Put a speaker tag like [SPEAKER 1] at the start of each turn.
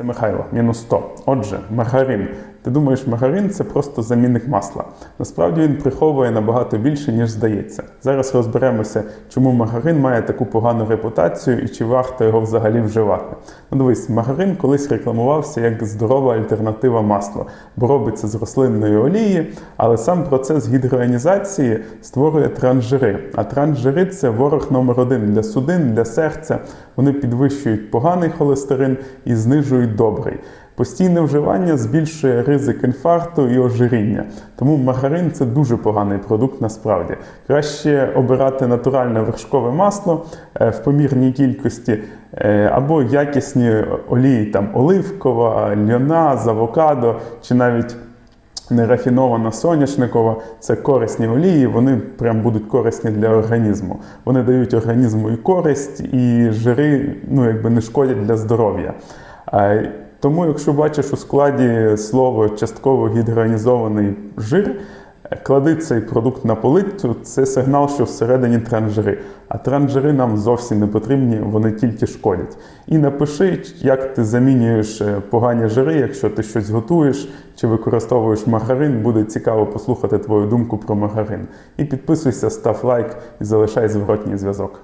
[SPEAKER 1] Це Михайло, мінус 100. Отже, маргарин. Ти думаєш, маргарин це просто замінник масла. Насправді він приховує набагато більше, ніж здається. Зараз розберемося, чому маргарин має таку погану репутацію і чи варто його взагалі вживати. Ну дивись, маргарин колись рекламувався як здорова альтернатива маслу, бо робиться з рослинної олії, але сам процес гідроіонізації створює трансжири. А трансжири це ворог номер один для судин, для серця. Вони підвищують поганий холестерин і знижують добрий. Постійне вживання збільшує ризик інфаркту і ожиріння. Тому маргарин це дуже поганий продукт насправді. Краще обирати натуральне вершкове масло е, в помірній кількості е, або якісні олії, там оливкова, льона з авокадо чи навіть нерафінована соняшникова це корисні олії, вони прям будуть корисні для організму. Вони дають організму і користь, і жири ну, якби не шкодять для здоров'я. Тому, якщо бачиш у складі слово частково гідроонізований жир, клади цей продукт на полицю, це сигнал, що всередині трансжири. А трансжири нам зовсім не потрібні, вони тільки шкодять. І напиши, як ти замінюєш е, погані жири, якщо ти щось готуєш чи використовуєш маргарин, буде цікаво послухати твою думку про маргарин. І підписуйся, став лайк і залишай зворотній зв'язок.